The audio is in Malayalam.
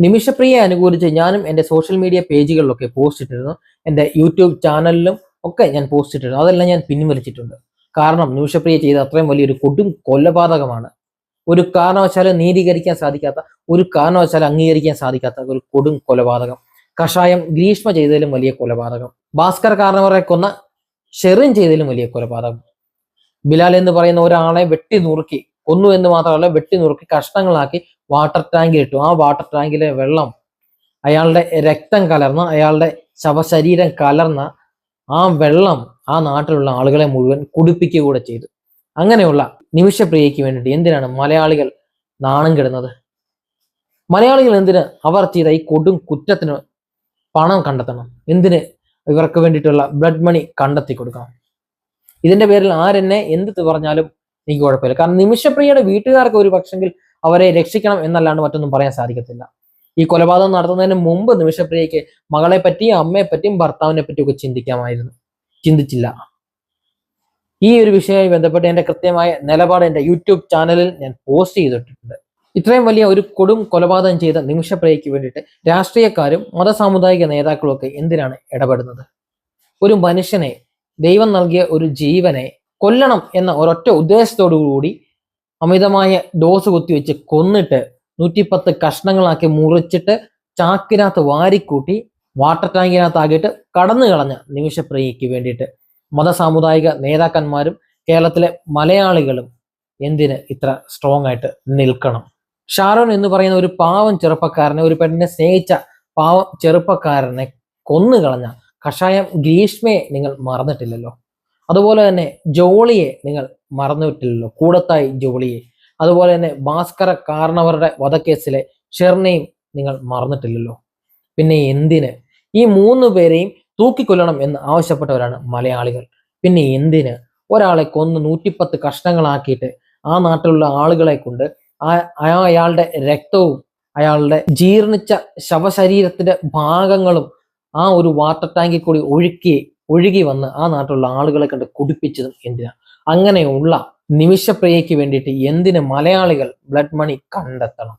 നിമിഷപ്രിയെ അനുകൂലിച്ച് ഞാനും എന്റെ സോഷ്യൽ മീഡിയ പേജുകളിലൊക്കെ പോസ്റ്റ് ഇട്ടിരുന്നു. എന്റെ യൂട്യൂബ് ചാനലിലും ഒക്കെ ഞാൻ പോസ്റ്റ് ഇട്ടിരുന്നു. അതെല്ലാം ഞാൻ പിൻവലിച്ചിട്ടുണ്ട്. കാരണം നിമിഷപ്രിയ ചെയ്ത അത്രയും വലിയൊരു കൊടും കൊലപാതകമാണ്. ഒരു കാരണവശാലും നീതീകരിക്കാൻ സാധിക്കാത്ത ഒരു കാരണവശാലും അംഗീകരിക്കാൻ സാധിക്കാത്ത ഒരു കൊടും കൊലപാതകം. കഷായം ഗ്രീഷ്മ ചെയ്തതിലും വലിയ കൊലപാതകം. ഭാസ്കർ കാരണവരെ കൊന്ന ഷെറിൻ ചെയ്തതിലും വലിയ കൊലപാതകം. ബിലാൽ എന്ന് പറയുന്ന ഒരാളെ വെട്ടി നുറുക്കി കൊന്നു എന്ന് മാത്രമല്ല വെട്ടി നുറുക്കി കഷ്ണങ്ങളാക്കി വാട്ടർ ടാങ്കിൽ ഇട്ടു. ആ വാട്ടർ ടാങ്കിലെ വെള്ളം അയാളുടെ രക്തം കലർന്ന അയാളുടെ ശവശരീരം കലർന്ന ആ വെള്ളം ആ നാട്ടിലുള്ള ആളുകളെ മുഴുവൻ കുടിപ്പിക്കുക കൂടെ ചെയ്തു. അങ്ങനെയുള്ള നിമിഷപ്രിയയ്ക്ക് വേണ്ടിയിട്ട് എന്തിനാണ് മലയാളികൾ നാണം കെടുന്നത്? മലയാളികൾ എന്തിന് അവർ ചെയ്ത ഈ കൊടും കുറ്റത്തിന് പണം കണ്ടെത്തണം? എന്തിന് ഇവർക്ക് വേണ്ടിയിട്ടുള്ള ബ്ലഡ് മണി കണ്ടെത്തി കൊടുക്കണം ഇതിന്റെ പേരിൽ ആരെന്നെ എന്ത് പറഞ്ഞാലും എനിക്ക് കുഴപ്പമില്ല. കാരണം നിമിഷപ്രിയയുടെ വീട്ടുകാർക്ക് ഒരു പക്ഷെങ്കിൽ അവരെ രക്ഷിക്കണം എന്നല്ലാണ്ട് മറ്റൊന്നും പറയാൻ സാധിക്കത്തില്ല. ഈ കൊലപാതകം നടത്തുന്നതിന് മുമ്പ് നിമിഷപ്രിയയ്ക്ക് മകളെ പറ്റിയും അമ്മയെ പറ്റിയും ഭർത്താവിനെ പറ്റിയും ഒക്കെ ചിന്തിക്കാമായിരുന്നു. ചിന്തിച്ചില്ല. ഈ ഒരു വിഷയവുമായി ബന്ധപ്പെട്ട് എന്റെ കൃത്യമായ നിലപാട് എന്റെ യൂട്യൂബ് ചാനലിൽ ഞാൻ പോസ്റ്റ് ചെയ്തിട്ടുണ്ട്. ഇത്രയും വലിയ ഒരു കൊടും കൊലപാതകം ചെയ്ത നിമിഷപ്രിയയ്ക്ക് വേണ്ടിയിട്ട് രാഷ്ട്രീയക്കാരും മതസാമുദായിക നേതാക്കളും ഒക്കെ എന്തിനാണ് ഇടപെടുന്നത്? ഒരു മനുഷ്യനെ ദൈവം നൽകിയ ഒരു ജീവനെ കൊല്ലണം എന്ന ഒരൊറ്റ ഉദ്ദേശത്തോടുകൂടി അമിതമായ ഡോസ് കുത്തിവെച്ച് കൊന്നിട്ട് നൂറ്റിപ്പത്ത് കഷ്ണങ്ങളാക്കി മുറിച്ചിട്ട് ചാക്കിനകത്ത് വാരിക്കൂട്ടി വാട്ടർ ടാങ്കിനകത്താക്കിയിട്ട് കടന്നു കളഞ്ഞ നിമിഷപ്രിയയ്ക്ക് വേണ്ടിയിട്ട് മതസാമുദായിക നേതാക്കന്മാരും കേരളത്തിലെ മലയാളികളും എന്തിന് ഇത്ര സ്ട്രോങ് ആയിട്ട് നിൽക്കണം? ഷാരോൺ എന്ന് പറയുന്ന ഒരു പാവം ചെറുപ്പക്കാരനെ ഒരു പെണ്ണിനെ സ്നേഹിച്ച പാവം ചെറുപ്പക്കാരനെ കൊന്നു കളഞ്ഞ കഷായം ഗ്രീഷ്മയെ നിങ്ങൾ മറന്നിട്ടില്ലല്ലോ? അതുപോലെ തന്നെ ജോളിയെ നിങ്ങൾ മറന്നുവിട്ടില്ലല്ലോ കൂടത്തായി ജോളിയെ. അതുപോലെ തന്നെ ഭാസ്കര കാരണവരുടെ വധക്കേസിലെ ഷെർണയും നിങ്ങൾ മറന്നിട്ടില്ലല്ലോ. പിന്നെ എന്തിന്? ഈ മൂന്ന് പേരെയും തൂക്കിക്കൊല്ലണം എന്ന് ആവശ്യപ്പെട്ടവരാണ് മലയാളികൾ. പിന്നെ എന്തിന്? ഒരാളെ കൊന്ന് നൂറ്റിപ്പത്ത് കഷ്ണങ്ങളാക്കിയിട്ട് ആ നാട്ടിലുള്ള ആളുകളെ കൊണ്ട് ആ അയാളുടെ രക്തവും അയാളുടെ ജീർണിച്ച ശവശരീരത്തിന്റെ ഭാഗങ്ങളും ആ ഒരു വാട്ടർ ടാങ്കിൽ കൂടി ഒഴുക്കി ഒഴുകി വന്ന് ആ നാട്ടിലുള്ള ആളുകളെ കണ്ട് കുടിപ്പിച്ചതും എന്തിനാ? അങ്ങനെയുള്ള നിമിഷപ്രിയയ്ക്ക് വേണ്ടിയിട്ട് എന്തിന് മലയാളികൾ ബ്ലഡ് മണി കണ്ടെത്തണം?